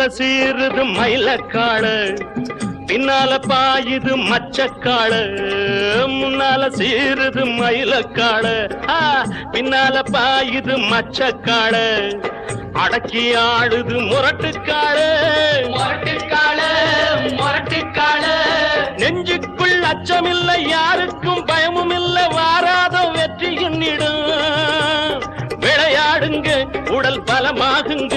முன்னால சீருது மயிலக்காடு பின்னால பாயுது மச்சக்காடு முன்னால சீருது மயிலக்காடு பின்னால பாயுது மச்சக்காடு அடக்கி ஆடுது முரட்டுக்காடு முரட்டுக்கால முரட்டுக்கால நெஞ்சுக்குள் அச்சமில்லை யாருக்கும் பயமும் இல்லை வாராத வெற்றி எண்ணிடும் விளையாடுங்க உடல் பலமாகுங்க.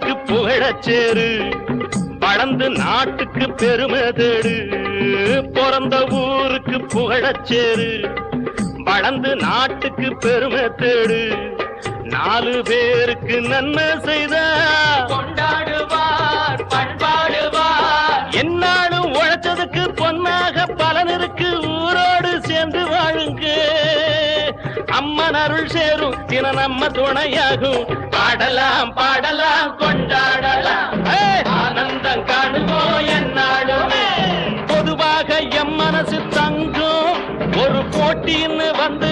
நாட்டுக்கு புகழச்சேரு வளர்ந்து நாட்டுக்கு பெருமை தேடு. பிறந்த ஊருக்கு புகழச்சேரு வளர்ந்து நாட்டுக்கு பெருமை தேடு. நாலு பேருக்கு நன்மை செய்த. அம்மன் அருள் சேரும். தின நம்ம துணையாகும். பாடலாம் பாடலாம் கொண்டாடலாம்! ஆனந்தம் காணுவோம் என்னாலுமே. பொதுவாக எம் மனசு தங்கம். ஒரு போட்டின்னு வந்து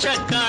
chakka